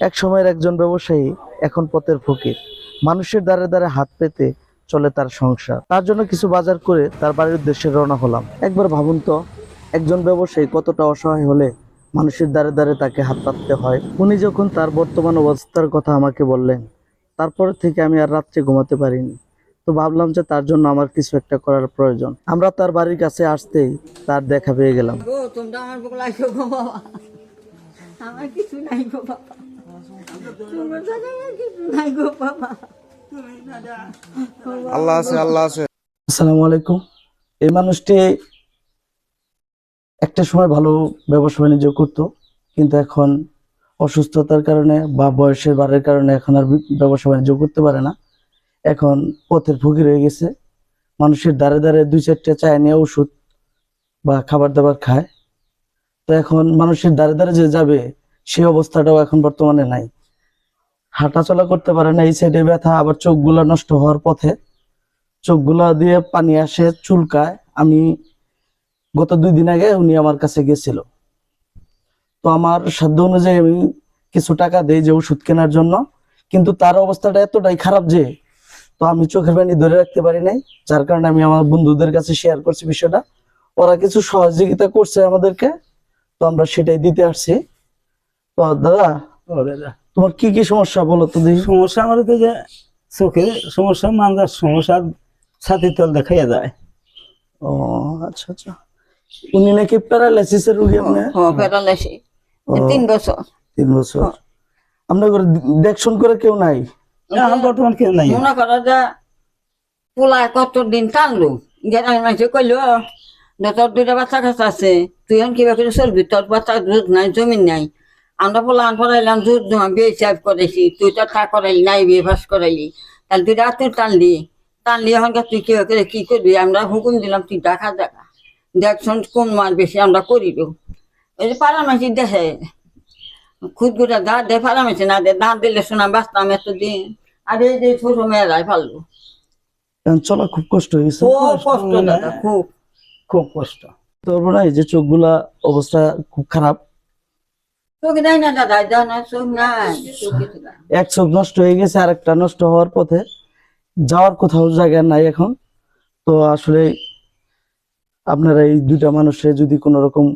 এক সময়ের একজন ব্যবসায়ী এখন পথের ফকির। মানুষের দ্বারে দ্বারে হাত পেতে চলে তার সংসার। তার জন্য কিছু বাজার করে তার বাড়ির উদ্দেশ্যে রওনা হলাম। একবার ভাবুন তো, একজন ব্যবসায়ী কতটা অসহায় হলে মানুষের দ্বারে দ্বারে তাকে হাত পাততে হয়। উনি যখন তার বর্তমান অবস্থার কথা আমাকে বললেন, তারপর থেকে আমি আর রাত্রে ঘুমাতে পারিনি। তো ভাবলাম যে তার জন্য আমার কিছু একটা করার প্রয়োজন। আমরা তার বাড়ির কাছে আসতেই তার দেখা পেয়ে গেলাম। তোমরা আমার বুক লাগছো গো বাবা। আমার কিছু নাই গো বাবা। তোমার সাথে আমার কিছু নাই গো বাবা। আল্লাহ আছে আল্লাহ আছে। আসসালামু আলাইকুম। এই মানুষটি একটা সময় ভালো ব্যবসা বাণিজ্য করতো কিন্তু এখন অসুস্থতার কারণে বা বয়সের বাড়ার কারণে এখন আর ব্যবসা বাণিজ্য করতে পারে না। এখন পথের ফকির হয়ে গেছে। মানুষের দ্বারে দ্বারে দুই চারটে চায় নিয়ে ওষুধ বা খাবার দাবার খায়। তো এখন মানুষের দ্বারে দ্বারে যে যাবে সেই অবস্থাটাও এখন বর্তমানে নাই। হাঁটাচলা করতে পারে না, এই সাইডে ব্যথা, আবার চোখগুলো নষ্ট হওয়ার পথে। চোখগুলা দিয়ে পানি আসে, চুলকায়। আমি গত দুই দিন আগে উনি আমার কাছে গেছিল। তো আমার সাধ্য অনুযায়ী আমি কিছু টাকা দেই যে ওষুধ কেনার জন্য। কিন্তু তার অবস্থাটা এতটাই খারাপ যে আমি চোখের পানি ধরে রাখতে পারি নাই যার কারণে আমি আমার বন্ধুদের কাছে শেয়ার করছি বিষয়টা। ওরা কিছু সহযোগিতা করছে আমাদেরকে তো আমরা সেটাই দিতে আসছি। তো দাদা ও দাদা। তোমার কি কি সমস্যা বলো তো সমস্যা আমাদের তো যে চোখের সমস্যা মানজার সমস্যা ছাতির তল দেখাইয়া যায়। ও আচ্ছা আচ্ছা। উনি নাকি প্যারালাইসিসের রোগী আপনি? ও প্যারালাইসি তিন বছর। তিন বছর। আপনার ঘরে দেখশন করে কেউ নাই? এখন বর্তমান কেউ নাই। মনে করো যে পোলায় কত দিন টানলো মানুষে কইলো যে তোর দুইটা বাচ্চা কাছে আছে। তুই এখন কিবা করে চলবি? তোর বাচ্চা দুধ নাই জমিন নাই। আমরা পোলা পড়াইলাম দুধ বিয়ে তুই তো তা করাইলি নাই বিয়ে ফাঁস করাইলি। তাহলে দুইটা তুই টানলি। টানলি তুই কিবা করে কি করবি? আমরা হুকুম দিলাম তুই দেখা দেখা। দেখছন কোন মার বেশি আমরা করিল ওই যে দেখে খুদ গুটা দা দে পাড়ামাছি না দে দাঁত দিলে শোনা বাঁচতাম এতদিন। আর এই যে ছোট মেয়েরাই পারল। চলা খুব কষ্ট হয়ে গেছে। খুব কষ্ট দাদা খুব। খুব কষ্ট। তোর না এই যে চোখগুলা অবস্থা খুব খারাপ? চোখ নাই না দাদা যায় চোখ নাই চোখ কিছু নাই। এক চোখ নষ্ট হয়ে গেছে আর একটা নষ্ট হওয়ার পথে যাওয়ার কোথাও জায়গা নাই এখন। তো আসলে আপনারা এই দুইটা মানুষের যদি কোনো রকম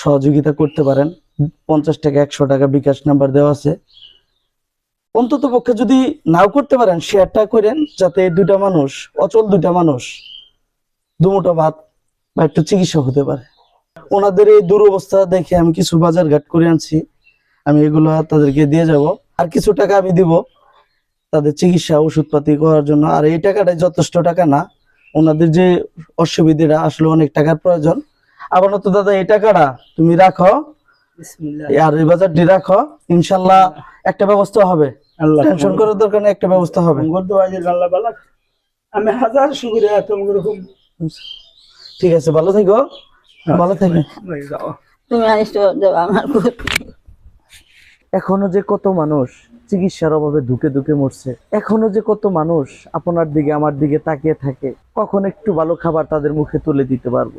সহযোগিতা করতে পারেন পঞ্চাশ টাকা একশো টাকা বিকাশ নাম্বার দেওয়া আছে। অন্তত পক্ষে যদি নাও করতে পারেন শেয়ারটা করেন যাতে দুইটা মানুষ অচল দুইটা মানুষ দুমুটো ভাত বা একটু চিকিৎসা হতে পারে। ওনাদের এই দুরবস্থা দেখে আমি কিছু বাজার ঘাট করে আনছি। আমি এগুলো তাদেরকে দিয়ে যাব। আর কিছু টাকা আমি দিব তাদের চিকিৎসা ওষুধপাতি করার জন্য। আর এই টাকাটাই যথেষ্ট টাকা না। ওনাদের যে অসুবিধাটা আসলে অনেক টাকার প্রয়োজন। আবার তো দাদা এই টাকাটা তুমি রাখো। আর এই বাজারটি রাখো। ইনশাল্লাহ একটা ব্যবস্থা হবে। টেনশন করার দরকার নেই একটা ব্যবস্থা হবে। তোমার দোয়া যে আল্লাহ বালা। আমি হাজার শুক্রিয়া তোমার রকম ঠিক আছে ভালো থেকো। ভালো থেকো। তুমি আনিস আমার এখনও যে কত মানুষ চিকিৎসার অভাবে ধুকে ধুকে মরছে এখনও যে কত মানুষ আপনার দিকে আমার দিকে তাকিয়ে থাকে কখন একটু ভালো খাবার তাদের মুখে তুলে দিতে পারব?